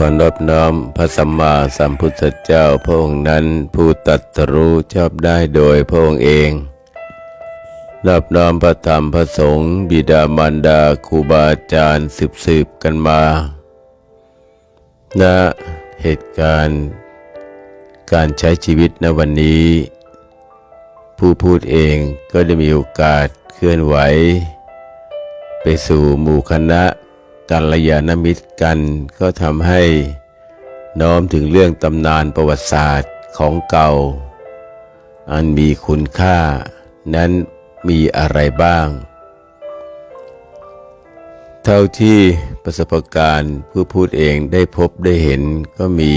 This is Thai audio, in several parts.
ขอนอบน้อมพระสัมมาสัมพุทธเจ้าพระองค์นั้นผู้ตรัสรู้ชอบได้โดยพระองค์เองนอบน้อมพระธรรมพระสงฆ์บิดามารดาครูบาอาจารย์สืบสืบๆกันมาณเหตุการณ์ การใช้ชีวิตในวันนี้ ผู้พูดเองก็ได้มีโอกาสเคลื่อนไหว ไปสู่หมู่คณะ กัลยาณมิตรกันก็ทำให้น้อมถึงเรื่องตำนานประวัติศาสตร์ของเก่า อันมีคุณค่า นั้นมีอะไรบ้าง เท่าที่ประสบการณ์ผู้พูดเองได้พบได้เห็นก็มี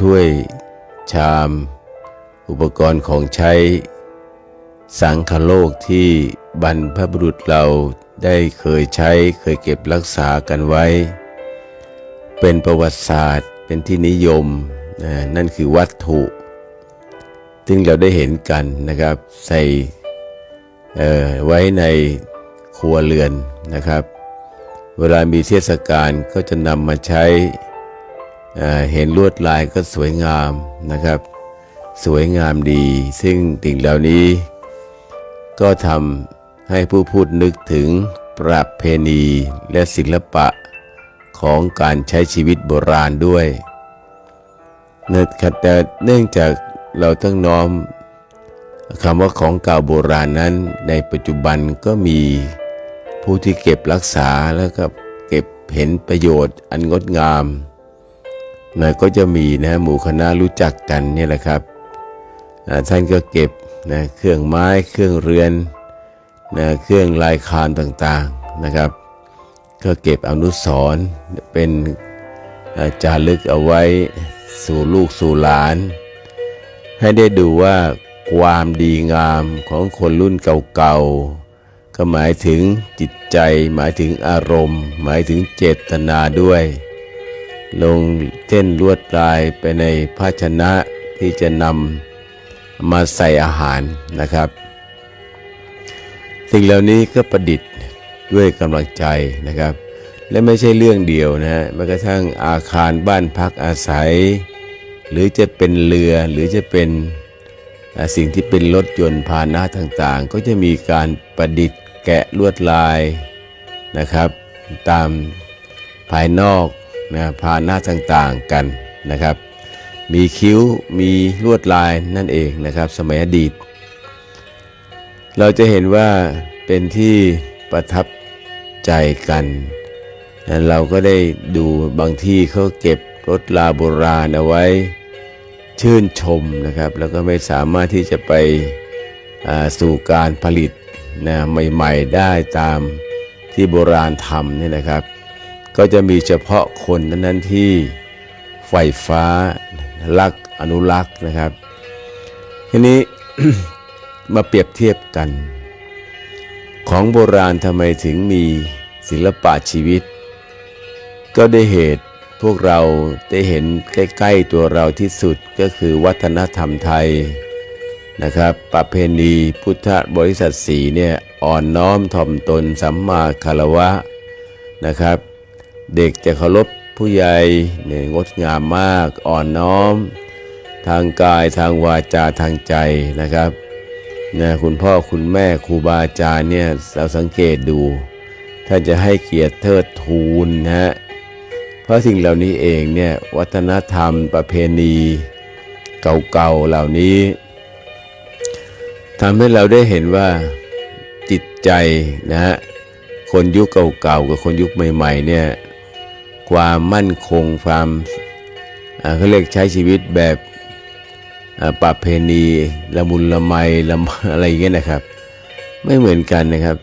ถ้วยชาม อุปกรณ์ของใช้สังคโลกที่บรรพบุรุษเรา ได้เคยใช้เคยเก็บรักษากันไว้ เป็นประวัติศาสตร์ เป็นที่นิยมนะนั่นคือวัตถุ ซึ่งเราได้เห็นกันนะครับใส่ไว้ในครัวเรือนนะครับ เวลามีเทศกาลก็จะนำมาใช้เเห็นลวดลายก็สวยงามนะครับ สวยงามดี ซึ่งสิ่งเหล่านี้ก็ทำ ให้ผู้พูดนึกถึงประเพณีและศิลปะของการใช้ชีวิตโบราณด้วยเนื่องแต่เนื่องจากเราต้องน้อมคำว่าของเก่าโบราณนั้น ในปัจจุบันก็มีผู้ที่เก็บรักษาแล้วก็เก็บเห็นประโยชน์อันงดงามนะก็จะมีนะหมู่คณะรู้จักกันนี่แหละครับท่านก็เก็บนะเครื่องไม้เครื่องเรือน นะเครื่องลายคานต่างๆนะครับ ก็เก็บอนุสรณ์เป็นจารึกเอาไว้สู่ลูกสู่หลาน ให้ได้ดูว่าความดีงามของคนรุ่นเก่าๆ ก็หมายถึงจิตใจ หมายถึงอารมณ์ หมายถึงเจตนาด้วย ลงเส้นลวดลายไปในภาชนะที่จะนำมาใส่อาหารนะครับ สิ่งเหล่านี้ก็ประดิษฐ์ด้วยกำลังใจนะครับ และไม่ใช่เรื่องเดียวนะฮะแม้กระทั่งอาคารบ้านพักอาศัย หรือจะเป็นเรือหรือจะเป็นสิ่งที่เป็นรถยนต์พาหนะต่างๆ ก็จะมีการประดิษฐ์แกะลวดลายนะครับ ตามภายนอกนะพาหนะต่างๆกันนะครับ มีคิ้วมีลวดลายนั่นเองนะครับ สมัยอดีต เราจะเห็นว่าเป็นที่ประทับใจกัน เราก็ได้ดูบางที่เขาเก็บรถลาโบราณเอาไว้ชื่นชมนะครับ แล้วก็ไม่สามารถที่จะไปสู่การผลิตนะใหม่ๆได้ตามที่โบราณทำนี่นะครับ ก็จะมีเฉพาะคนนั้นๆที่ไฟฟ้ารักอนุรักษ์นะครับ ทีนี้ มาเปรียบเทียบกัน ของโบราณทำไมถึงมีศิลปะชีวิต ก็ได้เหตุพวกเราได้เห็นใกล้ ๆ ตัวเราที่สุดก็คือวัฒนธรรมไทยนะครับ ประเพณีพุทธบริษัทสีเนี่ยอ่อนน้อมถ่อมตนสัมมาคารวะนะครับ เด็กจะเคารพผู้ใหญ่เนี่ยงดงามมากอ่อนน้อม ทางกายทางวาจาทางใจนะครับ นะคุณพ่อคุณแม่ครูบาอาจารย์เนี่ยเราสังเกตดูท่าจะให้เกียรติเทิดทูนนะฮะเพราะสิ่งเหล่านี้เองเนี่ยวัฒนธรรมประเพณีเก่าๆเหล่านี้ทำให้เราได้เห็นว่าจิตใจนะฮะคนยุคเก่าๆกับคนยุคใหม่ๆเนี่ยความมั่นคงความเขาเรียกใช้ชีวิตแบบ ประเพณีละมุนละไมละอะไรอย่างเงี้ยนะครับ ไม่เหมือนกันนะครับ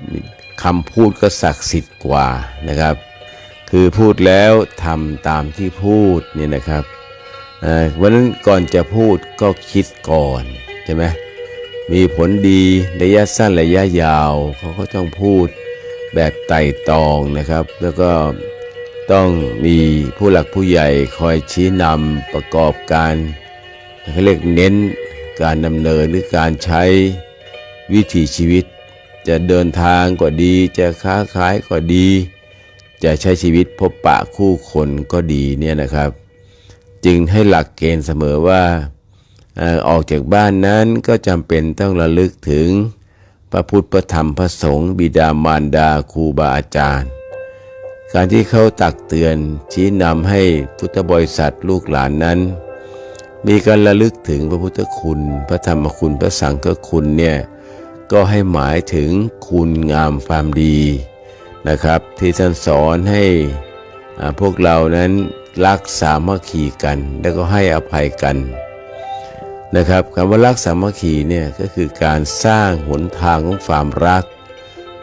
คำพูดก็ศักดิ์สิทธิ์กว่านะครับ คือพูดแล้วทำตามที่พูดเนี่ยนะครับวันนั้นก่อนจะพูดก็คิดก่อนใช่ไหมมีผลดีระยะสั้นระยะยาวเขาก็ต้องพูดแบบไต่ตองนะครับ แล้วก็ต้องมีผู้หลักผู้ใหญ่คอยชี้นำประกอบการ เขาเรียกเน้นการดำเนินหรือการใช้วิถีชีวิต จะเดินทางก็ดี จะค้าขายก็ดี จะใช้ชีวิตพบปะคู่คนก็ดีเนี่ยนะครับ จึงให้หลักเกณฑ์เสมอว่าออออกจากบ้านนั้นก็จำเป็นต้องระลึกถึงพระพุทธพระธรรมพระสงฆ์บิดามารดาครูบาอาจารย์ การที่เขาตักเตือนชี้นำให้พุทธบริษัทลูกหลานนั้น มีการระลึกถึงพระพุทธคุณ พระธรรมคุณพระสังฆคุณเนี่ยก็ให้หมายถึงคุณงามความดีนะครับ ที่ท่านสอนให้พวกเรานั้นรักสามัคคีกัน แล้วก็ให้อภัยกันนะครับคำว่ารักสามัคคีเนี่ยก็คือการสร้างหนทางของความรัก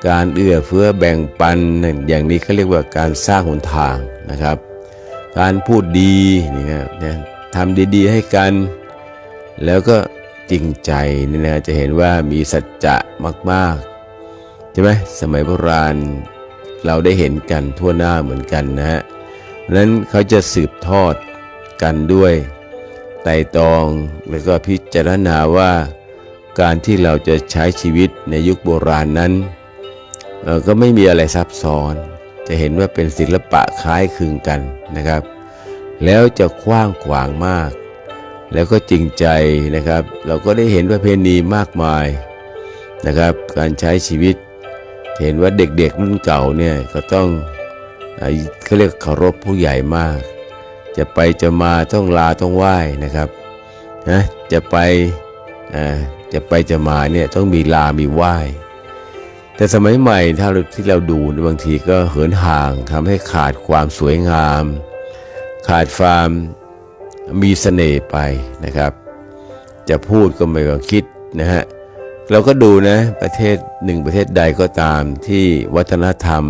การเอื้อเฟื้อแบ่งปันอย่างนี้เขาเรียกว่าการสร้างหนทางนะครับ การพูดดีนี่นะ ทำดีๆ ให้กัน แล้วก็จริงใจนี่นะจะเห็นว่ามีสัจจะมากๆใช่ไหมสมัยโบราณเราได้เห็นกันทั่วหน้าเหมือนกันนะฮะเพราะนั้นเขาจะสืบทอดกันด้วยไต่ตองแล้วก็พิจารณาว่าการที่เราจะใช้ชีวิตในยุคโบราณนั้นเอ่อก็ไม่มีอะไรซับซ้อน จะเห็นว่าเป็นศิลปะคล้ายคลึงกันนะครับ แล้วจะกว้างขวางมาก แล้วก็จริงใจนะครับ เราก็ได้เห็นประเพณีมากมายนะครับ การใช้ชีวิต เห็นว่าเด็กๆรุ่นเก่าเนี่ยก็ต้องเขาเรียกเคารพผู้ใหญ่มาก จะไปจะมาต้องลาต้องไหว้นะครับนะจะไปจะไปจะมาเนี่ยต้องมีลามีไหว้แต่สมัยใหม่ถ้าราที่เราดูบางทีก็เหินห่างทำให้ขาดความสวยงาม ขาดความมีเสน่ห์ไปนะครับ จะพูดก็ไม่ก็คิดนะฮะเราก็ดูนะประเทศหนึ่งประเทศใดก็ตามที่วัฒนธรรม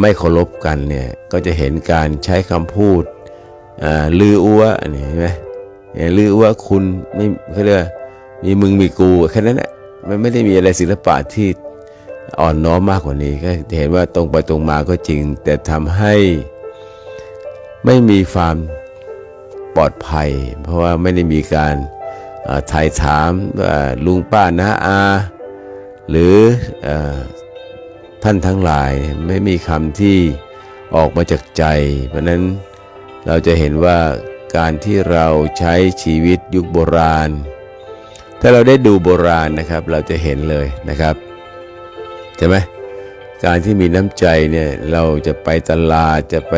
ไม่เคารพกันเนี่ยก็จะเห็นการใช้คำพูดลืออัวนี่เห็นไหมลืออัวคุณไม่เขาเรียกมีมึงมีกูแค่นั้นแหละมันไม่ได้มีอะไรศิลปะที่อ่อนน้อมมากกว่านี้ก็เห็นว่าตรงไปตรงมาก็จริง แต่ทำให้ ไม่มีความปลอดภัย เพราะว่าไม่ได้มีการถ่ายถามลุงป้าน้าอา หรืออท่านทั้งหลายไม่มีคำที่ออกมาจากใจ เพราะนั้นเราจะเห็นว่าการที่เราใช้ชีวิตยุคโบราณ ถ้าเราได้ดูโบราณนะครับ เราจะเห็นเลยนะครับใช่ไหมการที่มีน้ำใจเนี่ยเราจะไปตลาดจะไป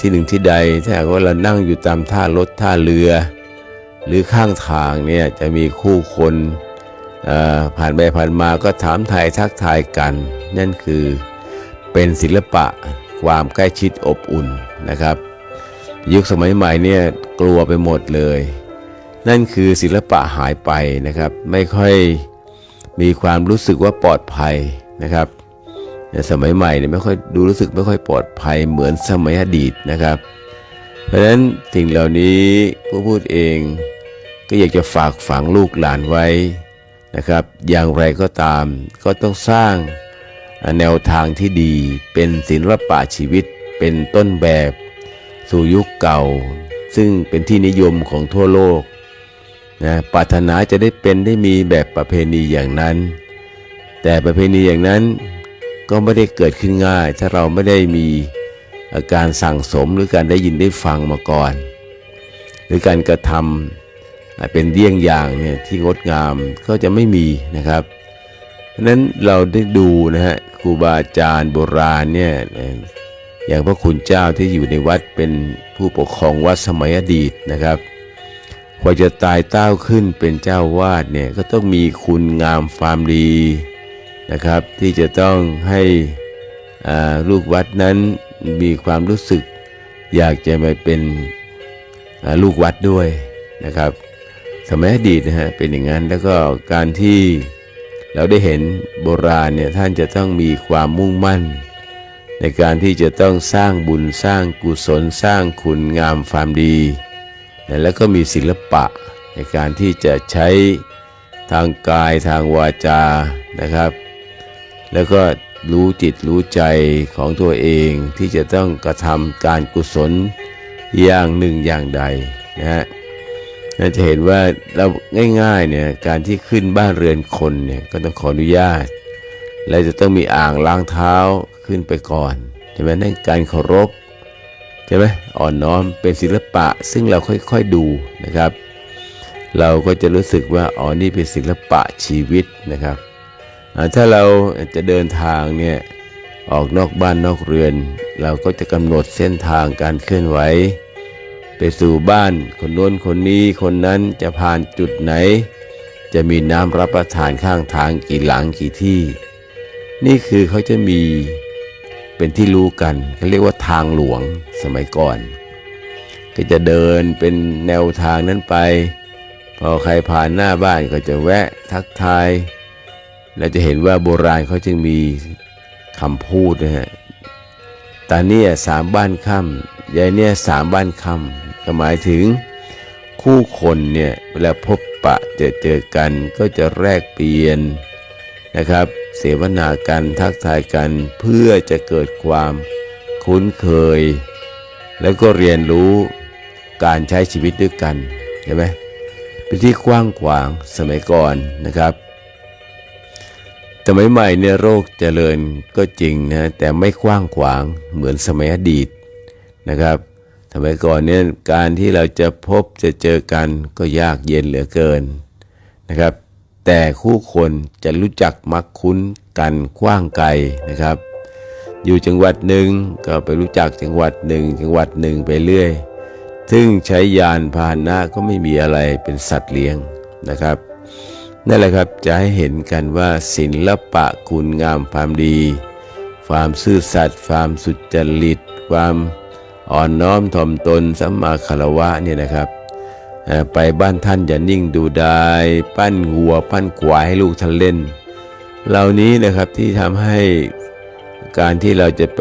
ที่หนึ่งที่ใดถ้าหากว่าเรานั่งอยู่ตามท่ารถท่าเรือ หรือข้างทางเนี่ยจะมีคู่คนผ่านไปผ่านมาก็ถามไทยทักทายกัน นั่นคือเป็นศิลปะความใกล้ชิดอบอุ่นนะครับ ยุคสมัยใหม่เนี่ยกลัวไปหมดเลย นั่นคือศิลปะหายไปนะครับ ไม่ค่อยมีความรู้สึกว่าปลอดภัยนะครับ สมัยใหม่เนี่ยไม่ค่อยดูรู้สึกไม่ค่อยปลอดภัยเหมือนสมัยอดีตนะครับ เพราะฉะนั้นสิ่งเหล่านี้ผู้พูดเองก็อยากจะฝากฝังลูกหลานไว้นะครับ อย่างไรก็ตามก็ต้องสร้างแนวทางที่ดีเป็นศิลปะชีวิตเป็นต้นแบบสู่ยุคเก่า ซึ่งเป็นที่นิยมของทั่วโลกนะปรารถนาจะได้เป็นได้มีแบบประเพณีอย่างนั้น แต่ประเพณีอย่างนั้น ก็ไม่ได้เกิดขึ้นง่าย ถ้าเราไม่ได้มีอาการสั่งสมหรือการได้ยินได้ฟังมาก่อน หรือการกระทำอ่าเป็นเยี่ยงอย่างเนี่ยที่งดงามก็จะไม่มีนะครับเพราะฉะนั้นเราได้ดูนะฮะครูบาอาจารย์โบราณเนี่ยอย่างพระคุณเจ้าที่อยู่ในวัดเป็นผู้ปกครองวัดสมัยอดีตนะครับกว่าจะตายเต้าขึ้นเป็นเจ้าวาดเนี่ยก็ต้องมีคุณงามความดี นะครับ ที่จะต้องให้ลูกวัดนั้นมีความรู้สึก อยากจะมาเป็นลูกวัดด้วยนะครับ สมัยอดีตนะฮะเป็นอย่างนั้นแล้วก็การที่เราได้เห็นโบราณเนี่ยท่านจะต้องมีความมุ่งมั่น ในการที่จะต้องสร้างบุญสร้างกุศลสร้างคุณงามความดีนะแล้วก็มีศิลปะในการที่จะใช้ทางกายทางวาจานะครับ แล้วก็รู้จิตรู้ใจของตัวเองที่จะต้องกระทำการกุศลอย่างหนึ่งอย่างใดนะฮะเราจะเห็นว่าเราง่ายๆเนี่ยการที่ขึ้นบ้านเรือนคนเนี่ยก็ต้องขออนุญาต และจะต้องมีอ่างล้างเท้าขึ้นไปก่อนใช่ไหมนั่นการเคารพใช่ไหมอ่อนน้อมเป็นศิลปะ ซึ่งเราค่อยๆดูนะครับ เราก็จะรู้สึกว่าอ๋อนี่เป็นศิลปะชีวิตนะครับ ถ้าเราจะเดินทางเนี่ยออกนอกบ้านนอกเรือน เราก็จะกำหนดเส้นทางการเคลื่อนไหว ไปสู่บ้านคนโน้นคนนี้คนนั้นจะผ่านจุดไหน จะมีน้ำรับประทานข้างทางกี่หลังกี่ที่ นี่คือเขาจะมีเป็นที่รู้กันเขาเรียกว่าทางหลวงสมัยก่อน ก็จะเดินเป็นแนวทางนั้นไป พอใครผ่านหน้าบ้านก็จะแวะทักทาย เราจะเห็นว่าโบราณเขาจึงมีคำพูดนะฮะตาเนี่ยสามบ้านค่ำยายเนี่ยสามบ้านค่ำก็หมายถึงคู่คนเนี่ยเวลาพบปะจอเจอกันก็จะแลกเปลี่ยนนะครับ เสวนากันทักทายกันเพื่อจะเกิดความคุ้นเคย แล้วก็เรียนรู้การใช้ชีวิตด้วยกันใช่ไหมเป็นที่กว้างขวางสมัยก่อนนะครับ สมัยใหม่เนี่ยโรคเจริญก็จริงนะแต่ไม่กว้างขวางเหมือนสมัยอดีตนะครับ สมัยก่อนเนี่ยการที่เราจะพบจะเจอกันก็ยากเย็นเหลือเกินนะครับ แต่คู่คนจะรู้จักมักคุ้นกันกว้างไกลนะครับ อยู่จังหวัดหนึ่งก็ไปรู้จักจังหวัดหนึ่งจังหวัดหนึ่งไปเรื่อย ซึ่งใช้ยานพาหนะก็ไม่มีอะไรเป็นสัตว์เลี้ยงนะครับ นั่นแหละครับจะให้เห็นกันว่าศิลปะคุณงามความดี ความซื่อสัตย์ความสุจริต ความอ่อนน้อมถ่อมตนสัมมาคารวะเนี่ยนะครับ ไปบ้านท่านอย่านิ่งดูดาย ปั้นวัวปั้นควายให้ลูกท่านเล่น เหล่านี้นะครับที่ทำให้การที่เราจะไป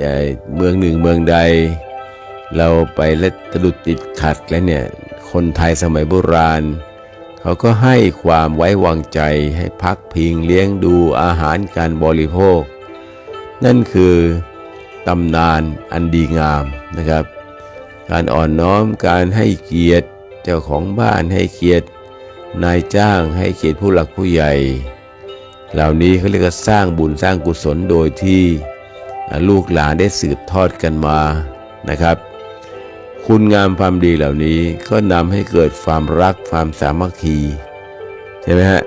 เอ่อเมืองหนึ่งเมืองใด เราไปและตะดุดติดขัดแล้วเนี่ยคนไทยสมัยโบราณ เขาก็ให้ความไว้วางใจให้พักพิงเลี้ยงดูอาหารการบริโภค นั่นคือตำนานอันดีงามนะครับ การอ่อนน้อมการให้เกียรติเจ้าของบ้านให้เกียรตินายจ้างให้เกียรติผู้หลักผู้ใหญ่ เหล่านี้เขาเรียกว่าสร้างบุญสร้างกุศลโดยที่ลูกหลานได้สืบทอดกันมานะครับ คุณงามความดีเหล่านี้ก็นำให้เกิดความรักความสามัคคีใช่ไหมฮะ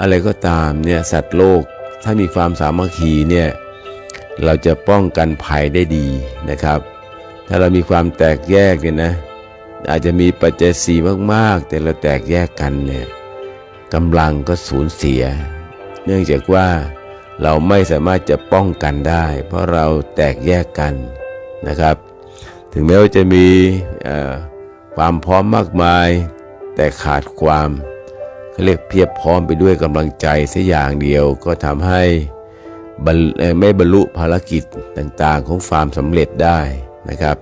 อะไรก็ตามเนี่ยสัตว์โลกถ้ามีความสามัคคีเนี่ยเราจะป้องกันภัยได้ดีนะครับ ถ้าเรามีความแตกแยกเนี่ยนะอาจจะมีปัจจัยสีมากๆ แต่เราแตกแยกกันเนี่ยกำลังก็สูญเสีย เนื่องจากว่าเราไม่สามารถจะป้องกันได้ เพราะเราแตกแยกกันนะครับ ถึงแม้ว่าจะมีความพร้อมมากมาย แต่ขาดความเขาเรียกเพียบพร้อมไปด้วยกำลังใจสักอย่างเดียวก็ทำให้ไม่บรรลุภารกิจต่างๆ ของความสำเร็จได้นะครับ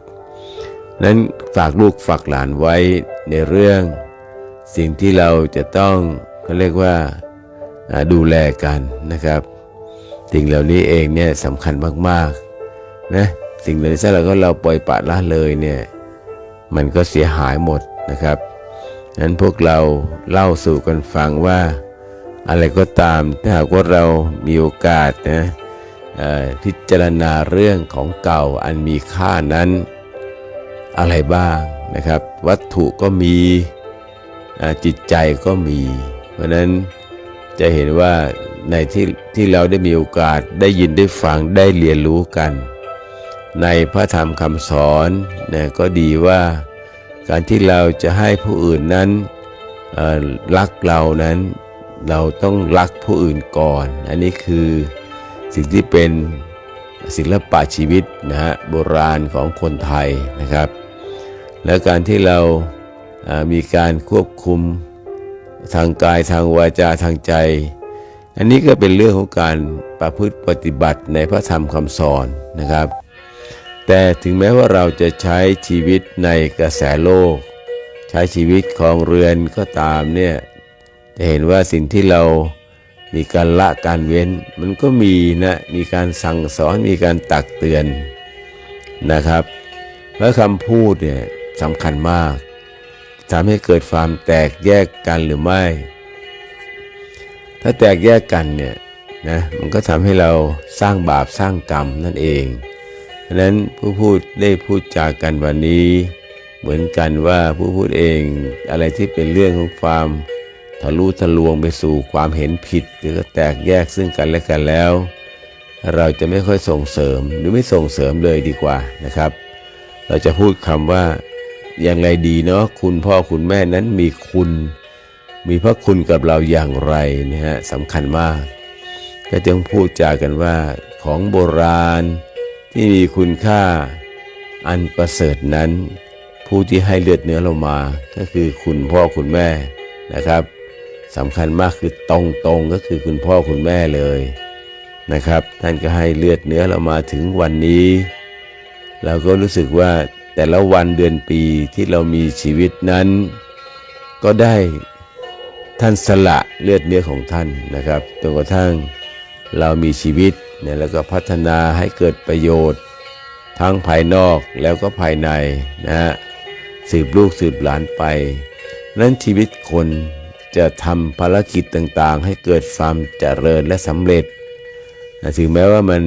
นั้นฝากลูกฝากหลานไว้ในเรื่อง สิ่งที่เราจะต้องเขาเรียกว่าดูแลกันนะครับ สิ่งเหล่านี้เองเนี่ยสำคัญมากๆนะ สิ่งเหล่านี้ถ้าเราก็เราปล่อยปละละเลยเนี่ยมันก็เสียหายหมดนะครับนั้นพวกเราเล่าสู่กันฟังว่า อะไรก็ตามถ้าหากว่าเรามีโอกาสนะพิจารณาเรื่องของเก่าอันมีค่านั้นอะไรบ้างนะครับ วัตถุก็มีจิตใจก็มี เพราะนั้นจะเห็นว่าในที่ที่เราได้มีโอกาสได้ยินได้ฟังได้เรียนรู้กัน ในพระธรรมคำสอนนี่ยก็ดีว่าการที่เราจะให้ผู้อื่นนั้นรักเรานั้น เราต้องรักผู้อื่นก่อน อันนี้คือสิ่งที่เป็นศิลปะชีวิตนะฮะโบราณของคนไทยนะครับ และการที่เรามีการควบคุมทางกายทางวาจาทางใจ อันนี้ก็เป็นเรื่องของการประพฤติปฏิบัติในพระธรรมคำสอนนะครับ แต่ถึงแม้ว่าเราจะใช้ชีวิตในกระแสโลก ใช้ชีวิตของเรือนก็ตามเนี่ยจะเห็นว่าสิ่งที่เรามีการละการเว้น มันก็มีนะมีการสั่งสอนมีการตักเตือนนะครับ แล้วคำพูดเนี่ยสำคัญมากทำให้เกิดความแตกแยกกันหรือไม่ ถ้าแตกแยกกันเนี่ยนะมันก็ทำให้เราสร้างบาปสร้างกรรมนั่นเองะนั้นผู้พูดได้พูดจากกันวันนี้ เหมือนกันว่าผู้พูดเองอะไรที่เป็นเรื่องของความทะลุทะลวงไปสู่ความเห็นผิดหรือแตกแยกซึ่งกันและกันแล้ว เราจะไม่ค่อยส่งเสริมหรือไม่ส่งเสริมเลยดีกว่านะครับ เราจะพูดคำว่าอย่างไรดีเนาะคุณพ่อคุณแม่นั้นมีคุณ มีพระคุณกับเราอย่างไรนะฮะสำคัญมาก ก็จึงพูดจากันว่าของโบราณ ที่มีคุณค่าอันประเสริฐนั้น ผู้ที่ให้เลือดเนื้อเรามาก็คือคุณพ่อคุณแม่นะครับสำคัญมากคือตรงๆก็คือคุณพ่อคุณแม่เลยนะครับ ท่านก็ให้เลือดเนื้อเรามาถึงวันนี้ เราก็รู้สึกว่าแต่ละวันเดือนปีที่เรามีชีวิตนั้น ก็ได้ท่านสละเลือดเนื้อของท่านนะครับจนกระทั่งเรามีชีวิต เนี่ยแล้วก็พัฒนาให้เกิดประโยชน์ ทั้งภายนอกแล้วก็ภายในนะฮะสืบลูกสืบหลานไปนั้นชีวิตคนจะทำภารกิจต่างๆ ให้เกิดความเจริญและสำเร็จนะถึงแม้ว่ามัน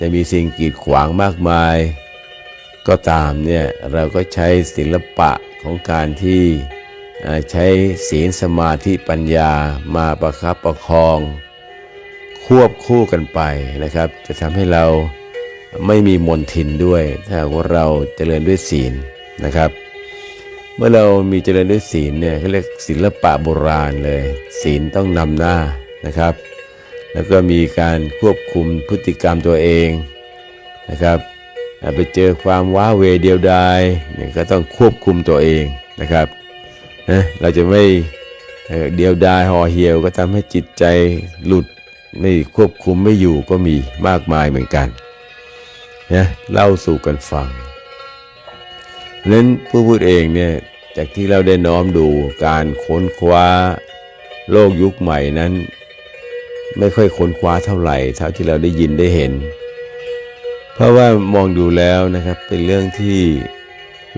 จะมีสิ่งกีดขวางมากมาย ก็ตามเนี่ยเราก็ใช้ศิลปะของการที่ใช้ศีลสมาธิปัญญามาประคับประคอง ควบคู่กันไปนะครับ จะทำให้เราไม่มีมนทินด้วย ถ้าว่าเราเจริญด้วยศีลนะครับ เมื่อเรามีเจริญด้วยศีลเนี่ยเขาเรียกศิลปะโบราณเลย ศีลต้องนำหน้านะครับ แล้วก็มีการควบคุมพฤติกรรมตัวเองนะครับไปเจอความว้าเหวเดียวดายเนี่ยก็ต้องควบคุมตัวเองนะครับนะเราจะไม่เอ่อเดียวดายห่อเหี่ยวก็ทำให้จิตใจหลุด ไม่ควบคุมไม่อยู่ก็มีมากมายเหมือนกันนะเล่าสู่กันฟังเนั้นผู้พูดเองเนี่ยจากที่เราได้น้อมดูการค้นคว้าโลกยุคใหม่นั้น ไม่ค่อยค้นคว้าเท่าไหร่เท่าที่เราได้ยินได้เห็น เพราะว่ามองดูแล้วนะครับเป็นเรื่องที่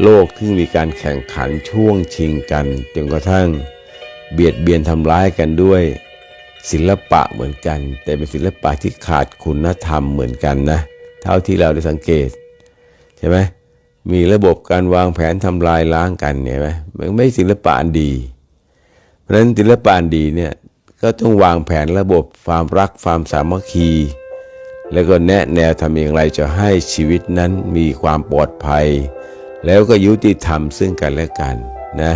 โลกที่มีการแข่งขันช่วงชิงกันจนกระทั่งเบียดเบียนทำร้ายกันด้วย ศิลปะเหมือนกัน แต่เป็นศิลปะที่ขาดคุณธรรมเหมือนกันนะ เท่าที่เราได้สังเกตใช่ไหมมีระบบการวางแผนทำลายล้างกันเนี่ยไหมมันไม่ศิลปะอันดี เพราะฉะนั้นศิลปะอันดีเนี่ยก็ต้องวางแผนระบบความรักความสามัคคี แล้วก็แนะแนวทำอย่างไรจะให้ชีวิตนั้นมีความปลอดภัย แล้วก็ยุติธรรมซึ่งกันและกันนะ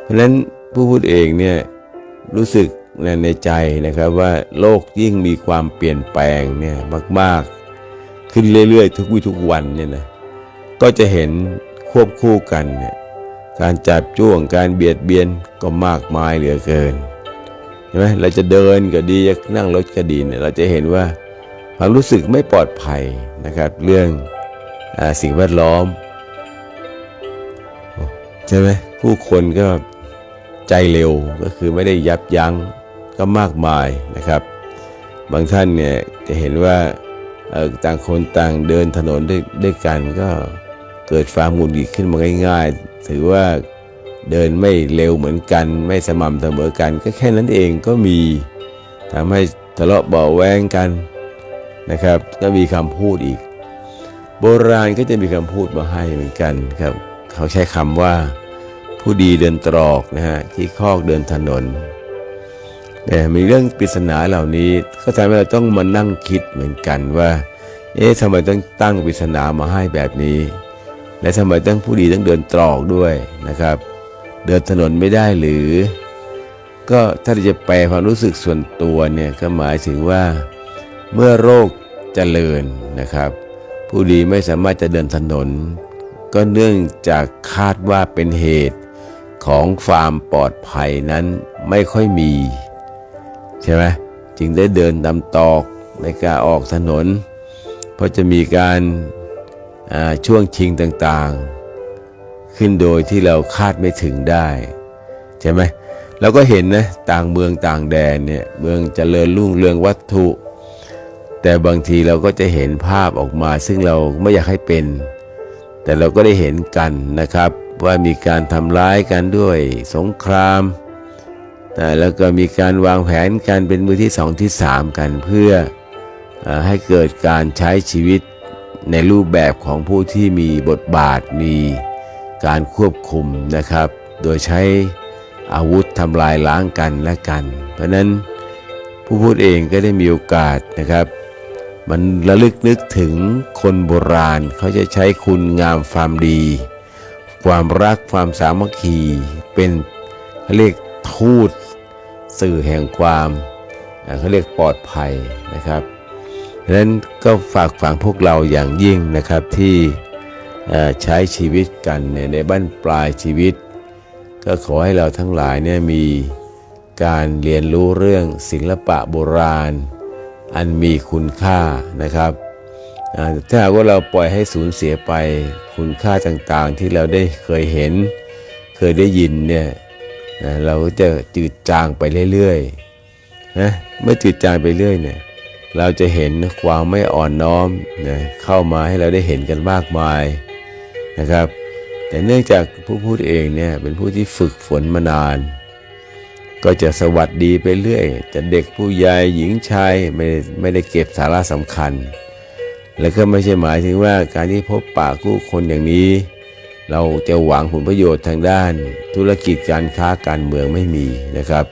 เพราะฉะนั้นผู้พูดเองเนี่ยรู้สึก ในในใจนะครับว่าโลกยิ่งมีความเปลี่ยนแปลงเนี่ยมาก ๆ ขึ้นเรื่อยๆ ทุกวิทุกวันเนี่ยนะก็จะเห็นควบคู่กันเนี่ยการจับจ้วงการเบียดเบียนก็มากมายเหลือเกินใช่ไหมเราจะเดินก็ดีจะนั่งรถก็ดีเนี่ยเราจะเห็นว่าความรู้สึกไม่ปลอดภัยนะครับ เรื่องอสิ่งแวดล้อมใช่ไหมผู้คนก็ใจเร็วก็คือไม่ได้ยับยั้ง ก็มากมายนะครับ บางท่านเนี่ยจะเห็นว่าต่างคนต่างเดินถนนด้วยด้วยกันก็เกิดความหงุดหงิดขึ้นมาง่ายๆ ถือว่าเดินไม่เร็วเหมือนกัน ไม่สม่ำเสมอกัน ก็แค่นั้นเองก็มีทำให้ทะเลาะเบาแวงกันนะครับ ก็มีคำพูดอีก โบราณก็จะมีคำพูดมาให้เหมือนกันครับ เขาใช้คำว่า ผู้ดีเดินตรอกนะฮะที่คอกเดินถนน แต่มีเรื่องปริศนาเหล่านี้ก็ทำให้เราต้องมานั่งคิดเหมือนกันว่า เอ๊ะทำไมต้องตั้งปริศนามาให้แบบนี้ และทำไมต้องผู้ดีต้องเดินตรอกด้วยนะครับ เดินถนนไม่ได้หรือ ก็ถ้าจะแปลความรู้สึกส่วนตัวเนี่ยก็หมายถึงว่า เมื่อโรคเจริญนะครับ ผู้ดีไม่สามารถจะเดินถนน ก็เนื่องจากคาดว่าเป็นเหตุของความปลอดภัยนั้นไม่ค่อยมี ใช่ไหมจึงได้เดินตามตอกไม่กล้าออกถนน เพราะจะมีการาช่วงชิงต่างๆ ขึ้นโดยที่เราคาดไม่ถึงได้ ใช่ไหมเราก็เห็นนะต่างเมืองต่างแดนเนี่ยเมืองเจริญรุ่งเรืองวัตถุ แต่บางทีเราก็จะเห็นภาพออกมา ซึ่งเราไม่อยากให้เป็น แต่เราก็ได้เห็นกันนะครับ ว่ามีการทำร้ายกันด้วยสงคราม แต่แล้วก็มีการวางแผนกันเป็นมือที่สองที่สามกันเพื่ออให้เกิดการใช้ชีวิตในรูปแบบของผู้ที่มีบทบาทมีการควบคุมนะครับ โดยใช้อาวุธทำลายล้างกันและกัน เพราะนั้นผู้พูดเองก็ได้มีโอกาสนะครับ มันระลึกนึกถึงคนโบราณเขาจะใช้คุณงามความดี ความรักความสามัคคีเป็นเรียกทูต สื่อแห่งความเขาเรียกปลอดภัยนะครับดังนั้นก็ฝากฝังพวกเราอย่างยิ่งนะครับที่ใช้ชีวิตกันในบ้านปลายชีวิต ก็ขอให้เราทั้งหลายเนี่ยมีการเรียนรู้เรื่องศิลปะโบราณ อันมีคุณค่านะครับถ้าหากว่าเราปล่อยให้สูญเสียไปคุณค่าต่างๆ ที่เราได้เคยเห็นเคยได้ยินเนี่ย นะเราจะจืดจางไปเรื่อยๆนะเมื่อจืดจางไปเรื่อยเนี่ยเราจะเห็นความไม่อ่อนน้อมนะเข้ามาให้เราได้เห็นกันมากมายนะครับ แต่เนื่องจากผู้พูดเองเนี่ยเป็นผู้ที่ฝึกฝนมานาน ก็จะสวัสดีไปเรื่อย จะเด็กผู้ใหญ่หญิงชายไม่ไม่ได้เก็บสาระสำคัญ แล้วก็ไม่ใช่หมายถึงว่าการที่พบปะคู่คนอย่างนี้ เราจะหวังผลประโยชน์ทางด้าน ธุรกิจการค้าการเมืองไม่มีนะครับ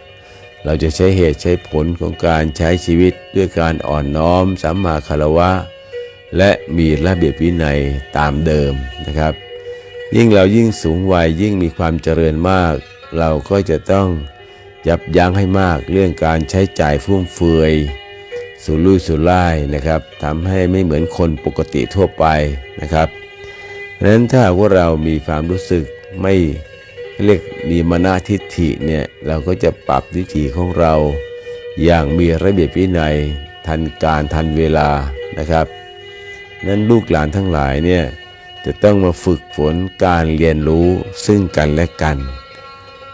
เราจะใช้เหตุใช้ผลของการใช้ชีวิตด้วยการอ่อนน้อมสัมมาคารวะ และมีระเบียบวินัยตามเดิมนะครับ ยิ่งเรายิ่งสูงวัยยิ่งมีความเจริญมาก เราก็จะต้องยับยั้งให้มากเรื่องการใช้จ่ายฟุ่มเฟือยสุรุ่ยสุร่ายนะครับทำให้ไม่เหมือนคนปกติทั่วไปนะครับ นั้นถ้าว่าเรามีความรู้สึกไม่เรียกมีมนาทิฏฐิเนี่ยเราก็จะปรับวิถีของเรา อย่างมีระเบียบวินัย ทันการทันเวลานะครับนั้นลูกหลานทั้งหลายเนี่ยจะต้องมาฝึกฝนการเรียนรู้ซึ่งกันและกัน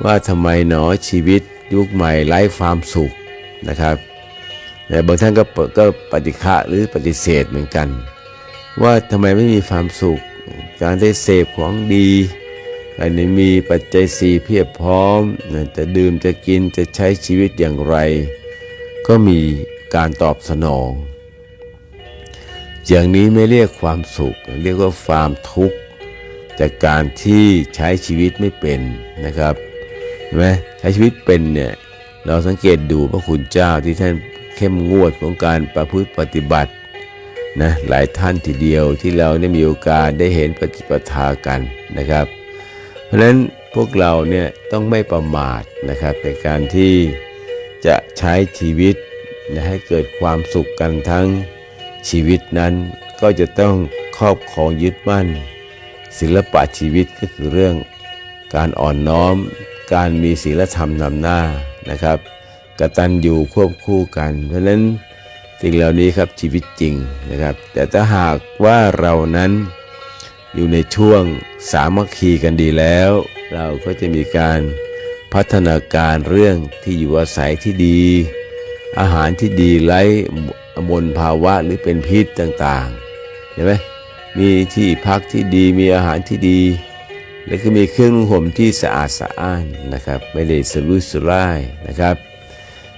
ว่าทำไมหนอชีวิตยุคใหม่ไร้ความสุขนะครับแต่บางท่านก็เปิดก็ปฏิฆะหรือปฏิเสธเหมือนกัน ว่าทำไมไม่มีความสุข การได้เสพของดีการได้มีปัจจัยสี่เพียบพร้อมจะดื่มจะกินจะใช้ชีวิตอย่างไร ก็มีการตอบสนอง อย่างนี้ไม่เรียกความสุข เรียกว่าความทุกข์จากการที่ใช้ชีวิตไม่เป็นนะครับเห็นไหมใช้ชีวิตเป็นเนี่ยเราสังเกตดูพระคุณเจ้าที่ท่านเข้มงวดของการประพฤติปฏิบัติ นะหลายท่านทีเดียวที่เราได้มีโอกาสได้เห็นปฏิปทากันนะครับ เพราะฉะนั้นพวกเราเนี่ยต้องไม่ประมาทนะครับในการที่จะใช้ชีวิตนะให้เกิดความสุขกันทั้งชีวิตนั้น ก็จะต้องครอบครองยึดมั่น ศิลปะชีวิตก็คือเรื่องการอ่อนน้อม การมีศีลธรรมนำหน้านะครับกตัญญูควบคู่กัน เพราะฉะนั้น สิ่งเหล่านี้ครับชีวิตจริงนะครับ แต่ถ้าหากว่าเรานั้นอยู่ในช่วงสามัคคีกันดีแล้ว เราก็จะมีการพัฒนาการเรื่องที่อยู่อาศัยที่ดี อาหารที่ดีไร้มลภาวะหรือเป็นพิษต่างๆเห็นไหมมีที่พักที่ดีมีอาหารที่ดี แล้วก็มีเครื่องนุ่งห่มที่สะอาดสะอ้านนะครับ ไม่ได้สรุยสุร่ายนะครับ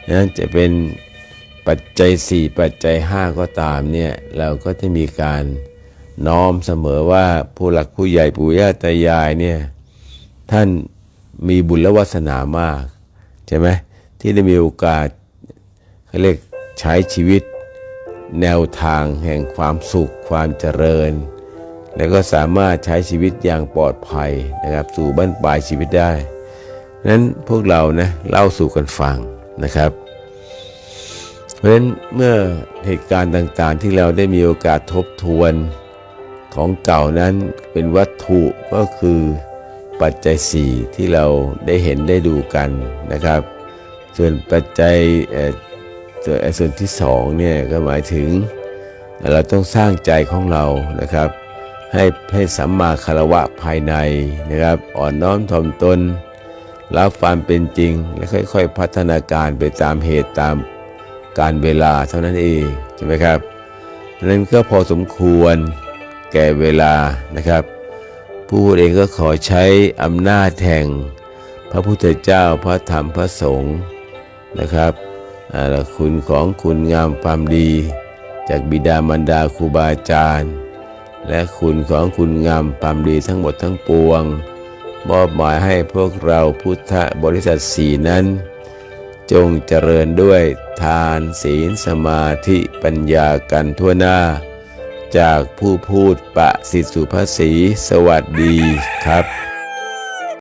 นั้นจะเป็น ปัจจัย 4 ปัจจัย 5 ก็ตามเนี่ยเราก็จะมีการน้อมเสมอว่าผู้หลักผู้ใหญ่ปู่ย่าตายายเนี่ยท่านมีบุญและวาสนามากใช่ไหมที่ได้มีโอกาสเขาเรียกใช้ชีวิตแนวทางแห่งความสุขความเจริญ แล้วก็สามารถใช้ชีวิตอย่างปลอดภัยนะครับสู่บ้านปลายชีวิตได้นั้นพวกเรานะเล่าสู่กันฟังนะครับ เพราะฉะนั้นเมื่อเหตุการณ์ต่างๆ ที่เราได้มีโอกาสทบทวนของเก่านั้นเป็นวัตถุก็คือปัจจัย4ที่เราได้เห็นได้ดูกันนะครับ ส่วนปัจจัยส่วนส่วนที่สองเนี่ยก็หมายถึงเราต้องสร้างใจของเรานะครับ ให้ให้สัมมาคารวะภายในนะครับ อ่อนน้อมถ่อมตนรับความเป็นจริงและค่อย ๆ พัฒนาการไปตามเหตุตาม การเวลาเท่านั้นเองใช่ไหมครับนั้นก็พอสมควรแก่เวลานะครับ ผู้พูดเองก็ขอใช้อำนาจแห่งพระพุทธเจ้าพระธรรมพระสงฆ์นะครับคุณของคุณงามความดี จากบิดามารดาครูบาอาจารย์ และคุณของคุณงามความดีทั้งหมดทั้งปวงมอบหมายให้พวกเราพุทธบริษัทสี่นั้น จงเจริญด้วยทานศีลสมาธิปัญญากันทั่วหน้า จากผู้พูดปะสิสุภาษีสวัสดีครับ